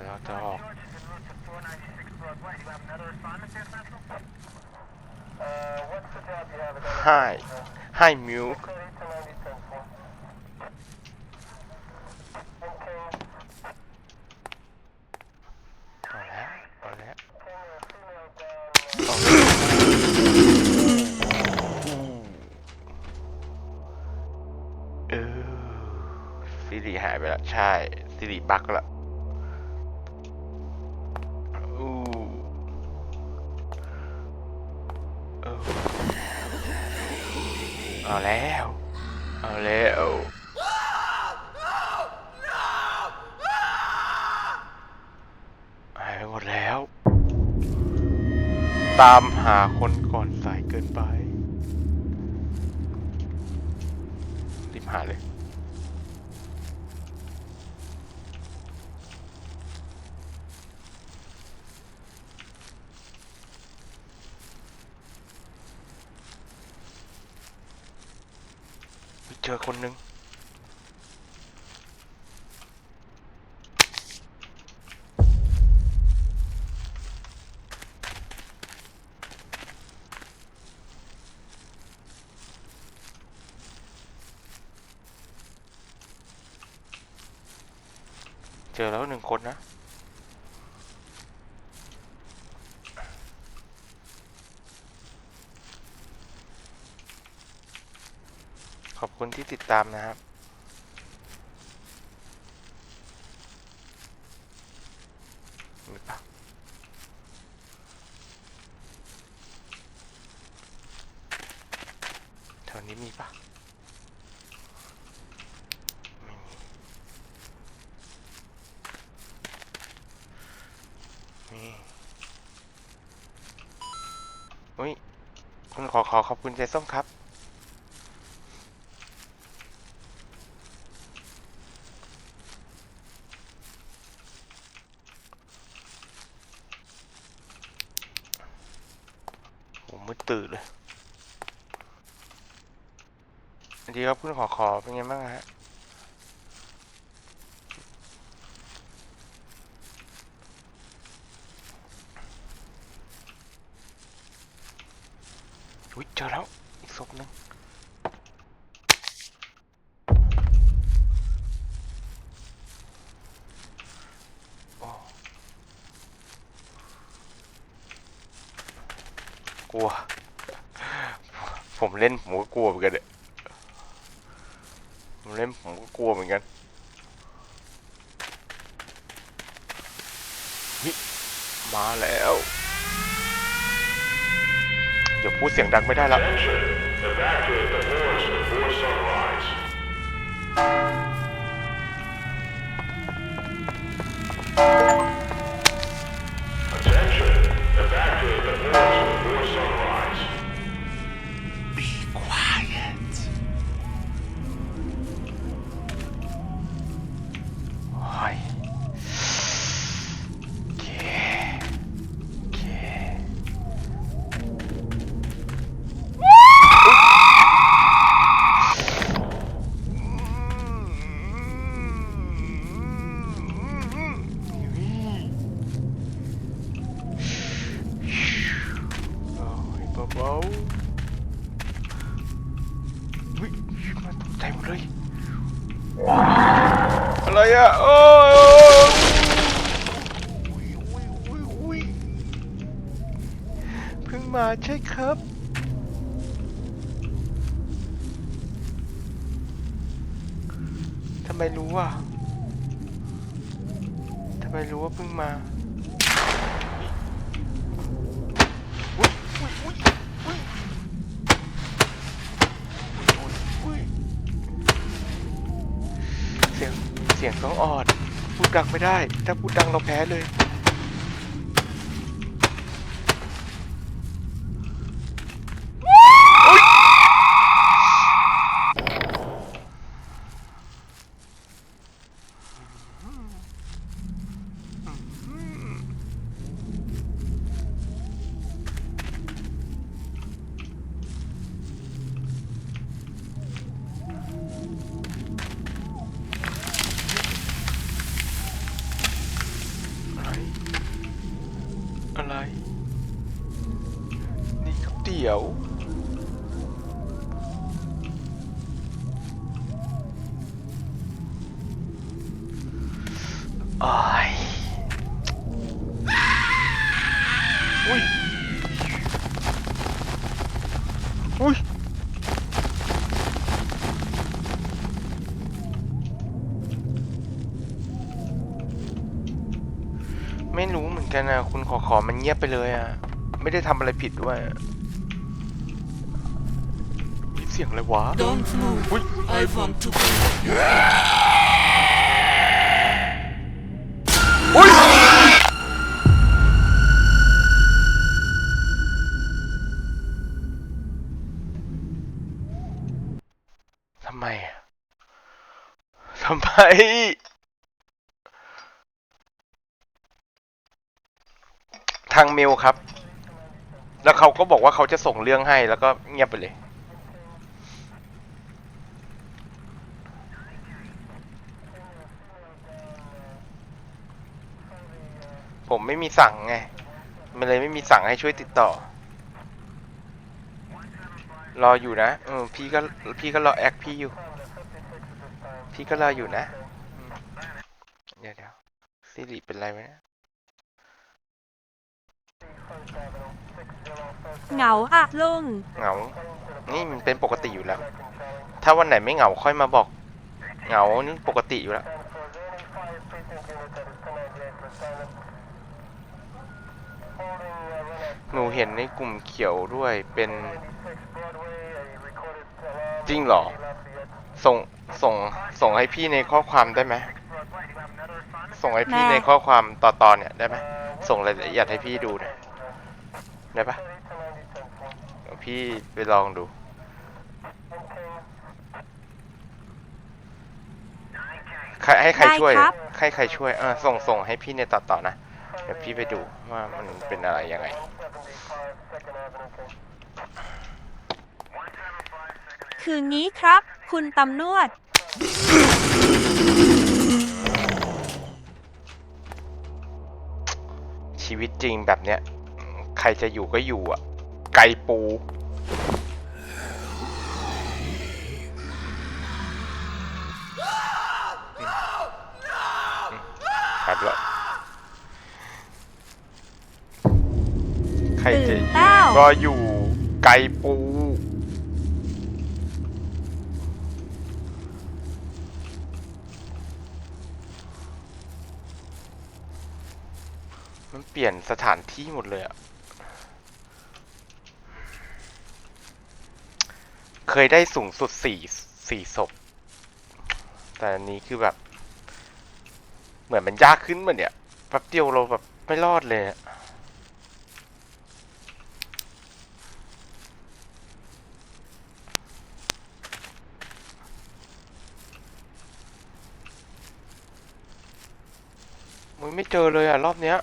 ยวเราจะออก Hi Hi Milk เอาแล้วเอาแล้วเอาเออสิริหายไปแล้ว ใช่สิริบักแล้ว เอาแล้ว เอาแล้ว หายไปหมดแล้ว ตามหาคนก่อนสายเกินไป รีบหาเลย เจอคนหนึ่งเจอแล้วหนึ่งคนนะ ขอบคุณที่ ติดตามนะครับมีป่ะแถวนี้มีปะไม่มีมีอุ้ยคุณขอขอขอบคุณใจส้มครับ ผมมืด ตื่นเลยสวัสดีครับคุณขอขอเป็นไงบ้างฮะอุ้ยเจอแล้ว อีกศพหนึ่งโอ้กลัว ผมเล่นผมก็กลัวเหมือนกันเนี่ยผมเล่นผมก็กลัวเหมือนกันเฮ้ยมาแล้วอย่าพูดเสียงดังไม่ได้ละ Attention! อะไรอะโอ้ยอุ้ยอุ้ยอุ้ยอุ้ยเพิ่งมาใช่ครับทำไมรู้อะทำไมรู้ว่าเพิ่งมาอุ้ยอุ้ยอุ้ยอุ้ย อุ๊ยเสียง เสียงต้องออดพูดดังไม่ได้ ถ้าพูดดังเราแพ้เลย ขียว โอ้ยอุ้ย อุ้ย ไม่รู้เหมือนกันนะคุณขอขอมันเงียบไปเลยอะ ไม่ได้ทำอะไรผิดด้วย สียงอะไรวะ Don't move. Ui. I want to be. อุ้ยทำไมอะทำไม ทางเมลครับ แล้วเขาก็บอกว่าเขาจะส่งเรื่องให้แล้วก็เงียบไปเลย ผมไม่มีสั่งไง มันเลยไม่มีสั่งให้ช่วยติดต่อ รออยู่นะเออพี่ก็พี่ก็รอแอคพี่อยู่ พี่ก็รออยู่นะอืมเดี๋ยวเดี๋ยวสิริเป็นไรไหมเนี่ยเหงาอะลุง เหงา นี่มันเป็นปกติอยู่แล้ว ถ้าวันไหนไม่เหงาค่อยมาบอก เหงานี่ปกติอยู่แล้ว หนูเห็นในกลุ่มเขียวด้วยเป็นจริงเหรอ ส่งส่งส่งให้พี่ในข้อความได้ไหมส่งให้พี่แม่ในข้อความต่อตอนเนี่ยได้ไหมส่งรายละเอียดให้พี่ดูหน่อยได้ปะเดี๋ยวพี่ไปลองดู ใครให้ใครได้ช่วยครับ ให้ใครช่วยเออส่งส่งให้พี่ในต่อต่อนะเดี๋ยวพี่ไปดูว่ามันเป็นอะไรยังไง คืองี้ครับ คุณตำนวด ชีวิตจริงแบบเนี้ย ใครจะอยู่ก็อยู่อะ ไก่ปู รจะอยู่ตื่นเต้าก็อยู่ไก่ปู มันเปลี่ยนสถานที่หมดเลยอะเคยได้สูงสุดสี่สี่ศพ แต่อันนี้คือแบบ เหมือนมันยากขึ้นมาเนี่ยแป๊บเดียวเราแบบไม่รอดเลยอะ มึงไม่เจอเลยอะ รอบเนี้ย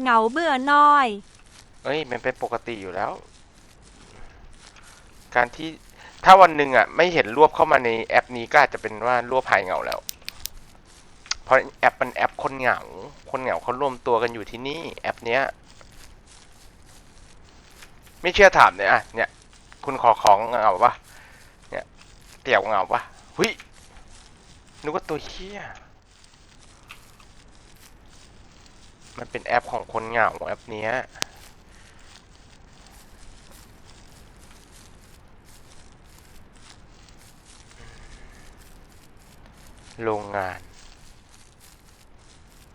เหงาเบื่อหน้อย เอ้ย มันเป็นปกติอยู่แล้ว การที่ถ้าวันหนึ่งอะ ไม่เห็นรวบเข้ามาในแอปนี้ก็อาจจะเป็นว่ารวบหายเหงาแล้ว เพราะแอปมันแอปคนเหงา คนเหงาเขารวมตัวกันอยู่ที่นี่ แอปเนี้ย ไม่เชื่อถามเนี่ยอะเนี่ย คุณขอของเหงาปะเนี่ย เตี่ยวเหงาปะหุยนึกว่าตัวเฮี้ย มันเป็นแอปของคนเหงาแอปเนี้ยโรงงาน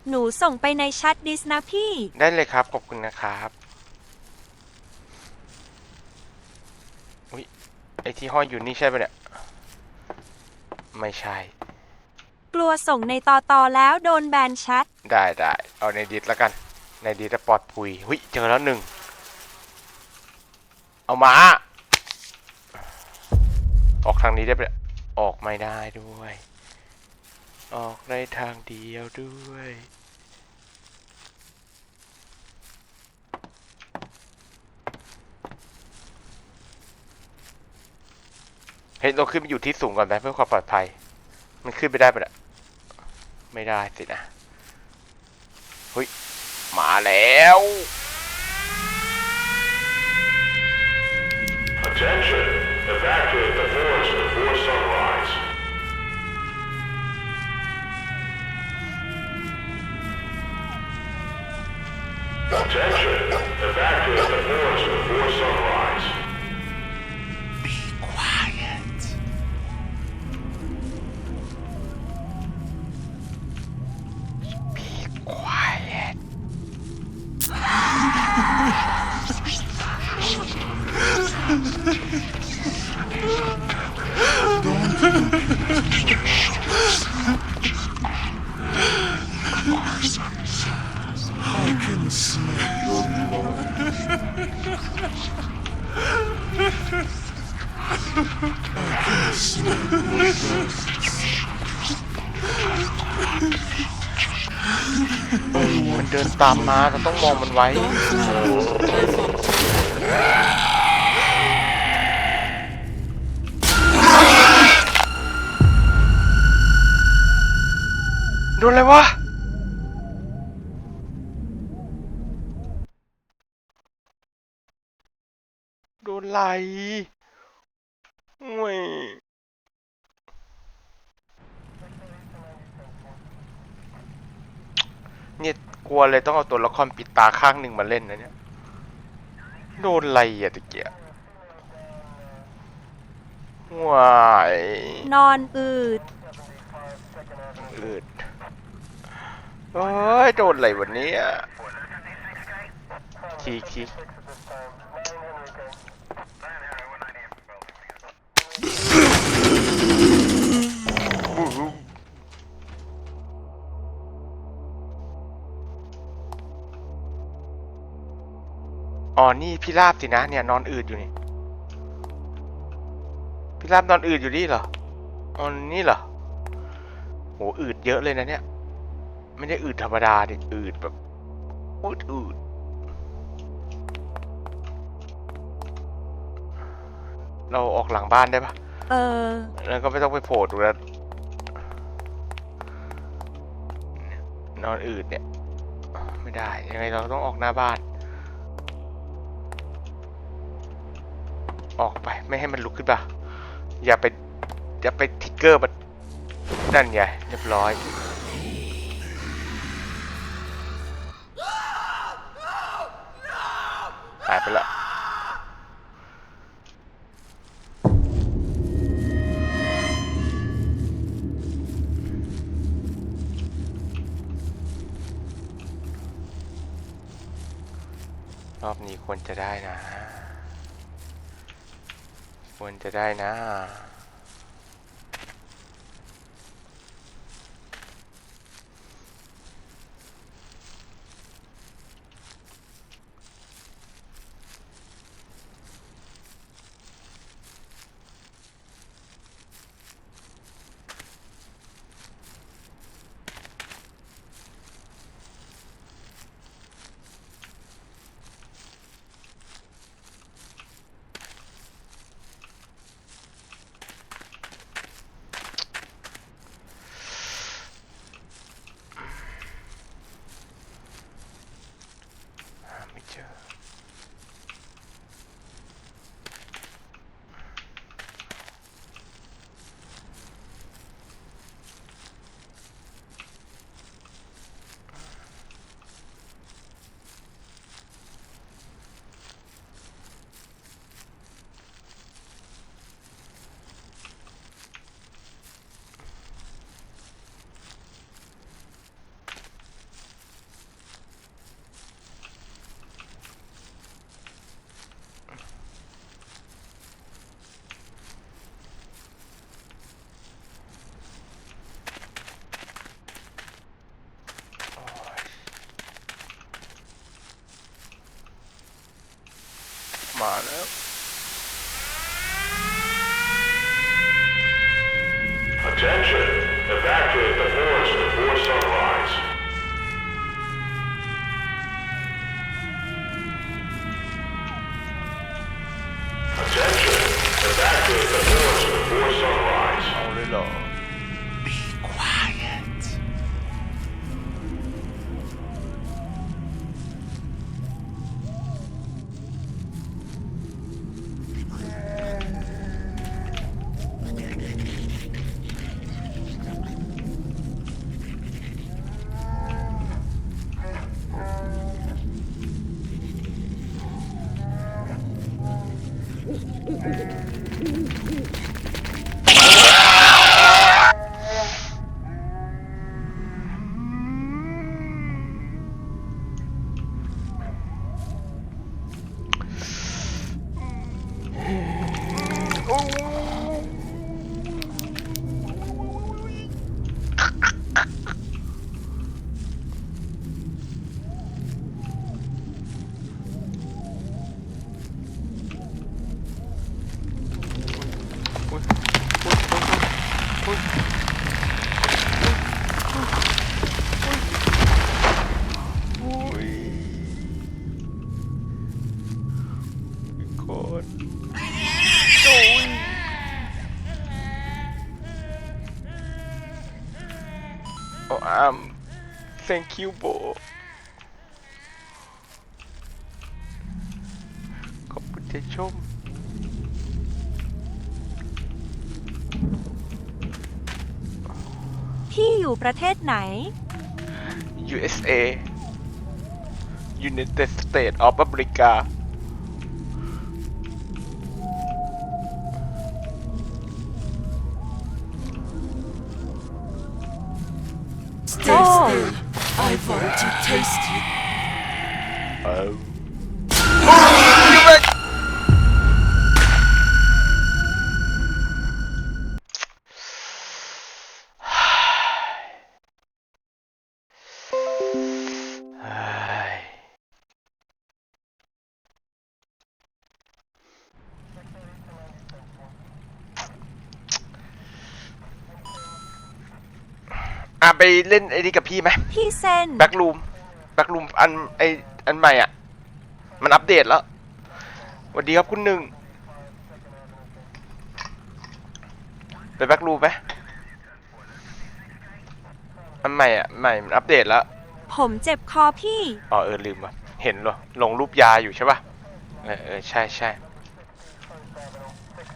หนูส่งไปในแชทดิสนะพี่ ได้เลยครับ ขอบคุณนะครับอุ้ยไอที่ห้อยอยู่นี่ใช่ปะเนี่ย ไม่ใช่ กลัวส่งในตอตอแล้วโดนแบนแชทได้ได้เอาในดิสแล้วกัน ในดิสจะปลอดปุยหุยเจอแล้วหนึ่ง เอามา ออกทางนี้ได้ปะเนี่ยออกไม่ได้ด้วย ออกในทางเดียวด้วย เฮ้ยเราขึ้นไปอยู่ที่สูงก่อนไหมเพื่อความปลอดภัย มันขึ้นไปได้ปะเนี่ยไม่ได้สินะเฮ้ยมาแล้ว Attention! Evacuate the force before sunrise. ตามมาเราต้องมองมันไว้ โดนอะไรวะโดนไหลงวยเนี่ย กลัวเลยต้องเอาตัวละครปิดตาข้างหนึ่งมาเล่นนะเนี่ยโดนไหลอะตะเกียบว้ายนอนอืดอืดโอ้ยโดนอะไรวันนี้ทีคี อ๋อนี่พี่ลาบสินะเนี่ยนอนอืดอยู่นี่พี่ลาบนอนอืดอยู่นี่เหรออ๋อนี่เหรอโหอืดเยอะเลยนะเนี่ย ไม่ได้อืดธรรมดาดิอืดแบบอืดอืดเราออกหลังบ้านได้ปะเออ แล้วก็ไม่ต้องไปโผล่ตรงนั้นนอนอืดเนี่ย ไม่ได้ ยังไงเราต้องออกหน้าบ้าน ออกไปไม่ให้มันลุกขึ้นปะอย่าไปอย่าไปทิกเกอร์มันนั่นไงเรียบร้อยหายไปละรอบนี้ควรจะได้นะ ควรจะได้นะ มาแล้ว Attention! Evacuate the force before sunrise. Thank you bro ขอบคุณที่ชม พี่อยู่ประเทศไหน USA United States of America I want to taste you. เไปเล่นไอ้นี่กับพี่ไหมพี่เซนแบ็กรูมแบ็กรูมอันไออันใหม่อะ มันอัปเดตแล้วสวัสดีครับคุณหนึ่งไปแบ็กรูมไหมอันใหม่อะใหม่มันอัปเดตแล้ว ผมเจ็บคอพี่ อ๋อเออลืมว่ะเห็นเหรอลงรูปยาอยู่ใช่ป่ะเออเออใช่ใช่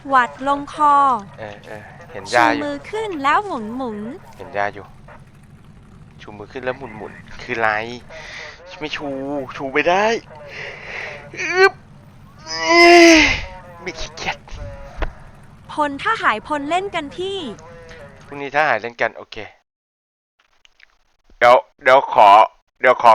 หวัดลงคอเออเออเห็นชูยาอยู่มือขึ้นแล้วหมุนหมุนเห็นยาอยู่ ชูมือขึ้นแล้วหมุนหมุนคือไรไม่ชูชูไม่ได้อึ๊บเอ้ยไม่ขี้เกียจพลถ้าหายพลเล่นกันพี่พรุ่งนี้ถ้าหายเล่นกัน โอเค เดี๋ยวเดี๋ยวขอ เดี๋ยวขอ